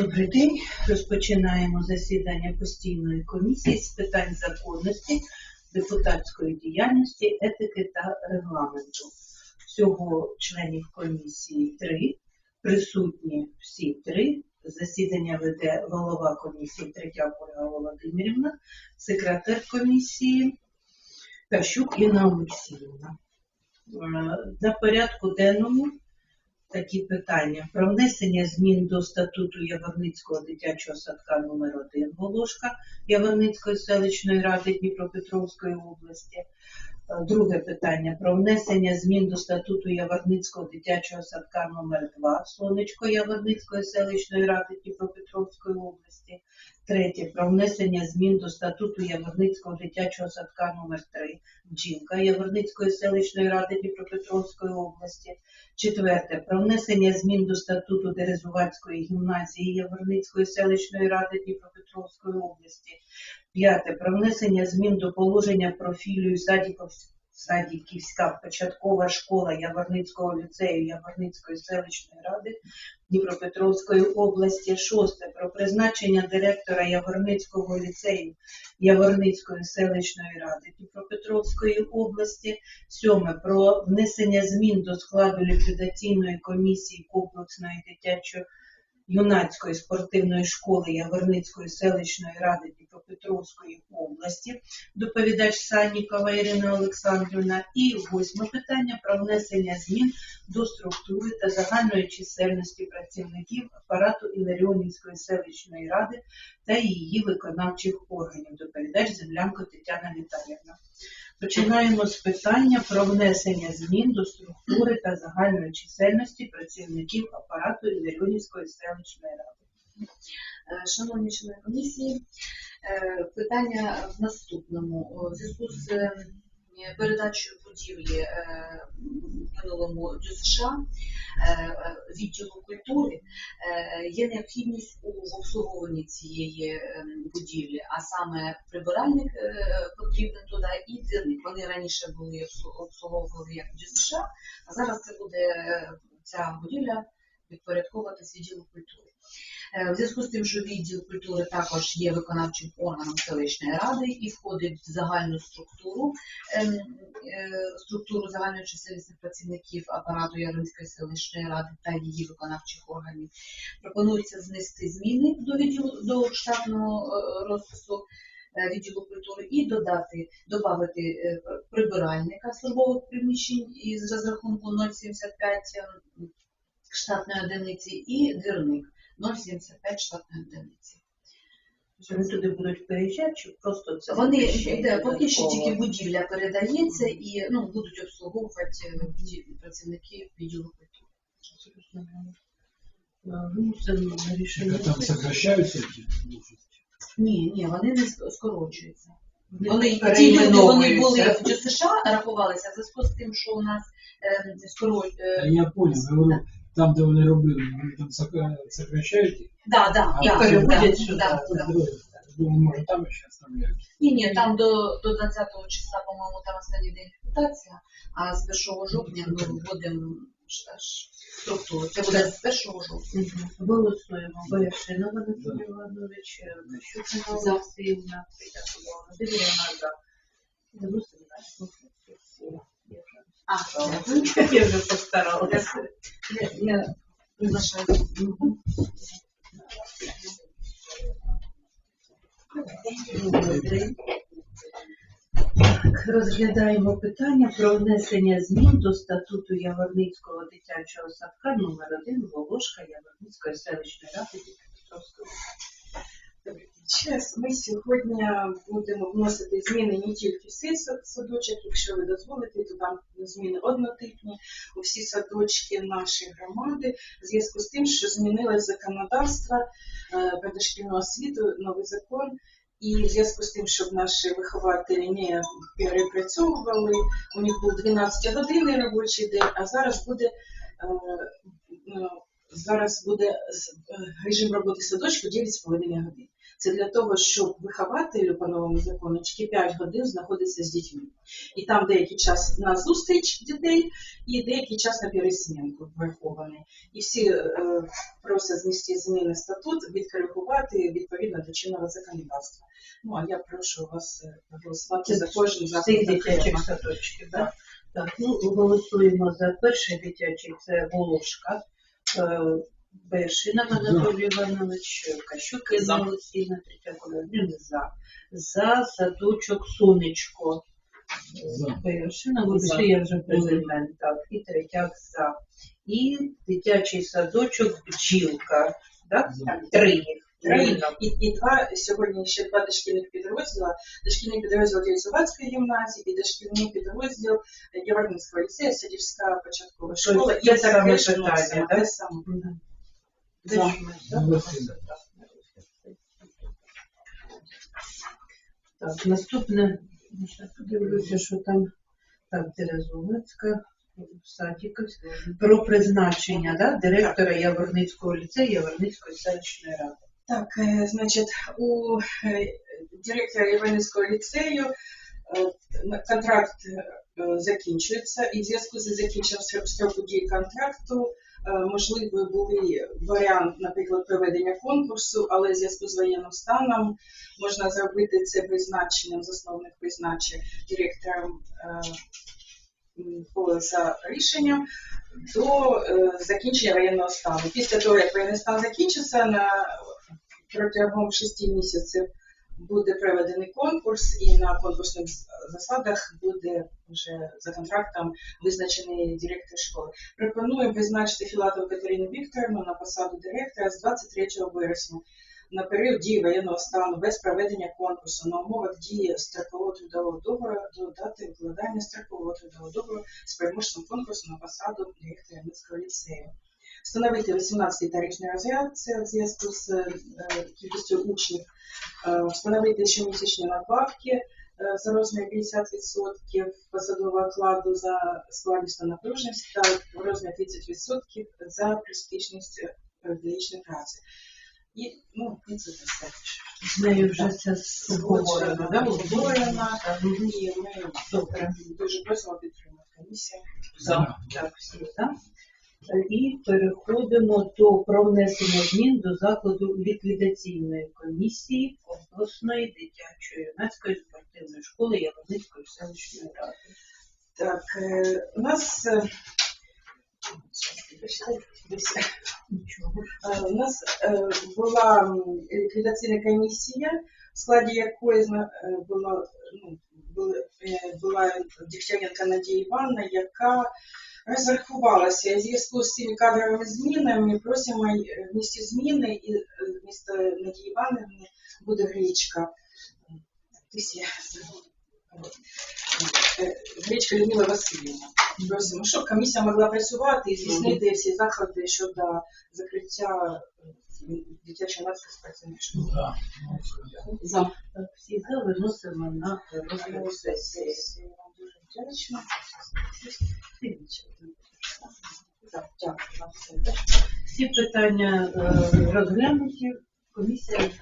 Добрий день. Розпочинаємо засідання постійної комісії з питань законності, депутатської діяльності, етики та регламенту. Всього членів комісії три. Присутні всі три. Засідання веде голова комісії Третяк Ольга Володимирівна, секретар комісії Кащук Інна Олексіївна. Е, На порядку денному такі питання про внесення змін до статуту Яворницького дитячого садка номер 1 Волошка Яворницької селищної ради Дніпропетровської області. Е, Друге питання про внесення змін до статуту Яворницького дитячого садка номер 2 Сонечко Яворницької селищної ради Дніпропетровської області. Третє про внесення змін до статуту Яворницького дитячого садка номер 3 Бджілка Яворницької селищної ради Дніпропетровської області. Четверте. Про внесення змін до статуту Дерезувацької гімназії Яворницької селищної ради Дніпропетровської області. П'яте. Про внесення змін до положення про філію Садіков- Садіківська початкова школа Яворницького ліцею Яворницької селищної ради Дніпропетровської області. Шосте. Про призначення директора Яворницького ліцею Яворницької селищної ради Дніпропетровської області. Сьоме про внесення змін до складу ліквідаційної комісії комплексної дитячої юнацької спортивної школи Яворницької селищної ради Дніпропетровської області. Доповідач Саннікова Ірина Олександрівна. І восьме питання про внесення змін до структури та загальної чисельності працівників апарату Іларіонівської селищної ради та її виконавчих органів. Доповідач Землянко Тетяна Віталіївна. Починаємо з питання про внесення змін до структури та загальної чисельності працівників апарату Іларіонівської селищної ради. Е, Шановні члени комісії, е, питання в наступному. У зв'язку з передачою передачею будівлі е, минулому до е, е, відділу культури е, є необхідність у обслуговуванні цієї будівлі, а саме прибиральник потрібен туди і дирник. Вони раніше були обслуговували як до США, а зараз це буде ця будівля підпорядковуватись відділу культури. Е, В зв'язку з тим, що відділ культури також є виконавчим органом селищної ради і входить в загальну структуру, ем, е, структуру загальної чисельності працівників апарату Яворницької селищної ради та її виконавчих органів, пропонується внести зміни до відділу до штатного е, розпису відділу культури і додати, додати прибиральника службових приміщень із розрахунку 0,75 ем, штатної одиниці і двірник 0,75 штатної одиниці. Чи Вони туди будуть переїжджати, чи просто це Вони де, поки що тільки будівля передається і ну, будуть обслуговувати е, працівники відділу культури. Рішення. Там сокращаются эти должности? Ні, ні, вони не скорочуються. Вони ті люди вони були в США, рахувалися в зв'язку з тим, що у нас е, скоро е, Я понял, там, де вони робили, вони там сокра- сокращають їх? да, да, А да, переводять да, сюди. да, да. Думаю, може там ще оставляють. Ні, ні, там до, до 20 числа, по-моєму, там останній день репутація, а з 1 жовтня ми вводимо структуру. Це буде з 1 жовтня. Голосуємо. Бояршинов Анатолій Іванович, Щукина За. Олексіївна, Притякова Володимирівна, за. Виносимо на. Я вже- А, Я вже постаралася. я, я приглашаю. Розглядаємо питання про внесення змін до статуту Яворницького дитячого садка номер 1 Волошка Яворницької селищної ради Дніпропетровської області. Час ми сьогодні будемо вносити зміни не тільки в сад- садочок, якщо ви дозволите, то там зміни однотипні у всі садочки нашої громади, в зв'язку з тим, що змінилось законодавство е, про освіту, новий закон. І в зв'язку з тим, щоб наші вихователі не перепрацьовували, у них був 12 годинний робочий день, а зараз буде е, ну, зараз буде е, режим роботи садочку 9,5 годин. Це для того, щоб вихователю по новому закону тільки 5 годин знаходиться з дітьми. І там деякий час на зустріч дітей і деякий час на пересмінку врахований. І всі е, просять знести зміни статут, відкоригувати відповідно до чинного законодавства. Ну а я прошу вас е, проголосувати за кожен. Всіх дитячих садочків, так? Так, ну голосуємо за перший дитячий, це Волошка, е, Бершина Анатолій Іванович, Кащук За. Інна Олексійна, Третяк Володимир, за. За садочок Сонечко. За. Бершина, За. вибачте, я вже президент, так, і Третяк за. І дитячий садочок Бджілка, так? За. Три їх. Три. І, і два сьогодні ще два дошкільних підрозділа. Дошкільний підрозділ Дєльцювацької гімназії і дошкільний підрозділ Єварницького ліцею, Садівська початкова школа. те саме таке ж питання, те саме. Так, наступне, я ще подивлюся, що там. Так, Терезовецька, Садіковська, про призначення да, директора Яворницького ліцею Яворницької селищної ради. Так, е, значить, у е, директора Євгенівського ліцею контракт е, закінчується, і в зв'язку з закінченням строк- строку дії контракту можливий були варіант, наприклад, проведення конкурсу, але в зв'язку з воєнним станом можна зробити це призначенням, засновних призначень директором за рішенням до закінчення воєнного стану. Після того, як воєнний стан закінчиться, на протягом шести місяців буде проведений конкурс, і на конкурсних засадах буде вже за контрактом визначений директор школи. Пропоную визначити Філатову Катерину Вікторовну на посаду директора з 23 вересня на період дії воєнного стану без проведення конкурсу на умовах дії строкового трудового договору до дати укладання строкового трудового договору з переможцем конкурсу на посаду директора Міського ліцею. Встановити 18-й тарифний розряд, це в зв'язку з е, кількістю учнів, Е, встановити щомісячні надбавки е, за розміром 50% посадового окладу за складність та напруженість та в розмірі 30% за престижність е, педагогічної праці. І, ну, і це все. З нею вже це Згоджено, да, обговорено. І ми Добре. дуже просимо підтримати комісію. За. Так, всі за. І переходимо до про внесення змін до закладу ліквідаційної комісії обласної дитячої юнацької спортивної школи Яворницької селищної ради. Так, е, у нас е, Нічого. е, у нас е, була ліквідаційна комісія, в складі якої е, було, ну, були, е, була Дігтяренка Надія Івановна, яка розрахувалася. І в зв'язку з цими кадровими змінами просимо е, внести зміни і е, вмісто Надії Івановни буде забула. Е, Гречка Людмила Васильівна. Просимо, щоб комісія могла працювати і здійснити всі заходи щодо закриття спортивної школи. За. За. Всі за виносимо на розгляд сесії. Всі питання е, розглянуті. Комісія залишає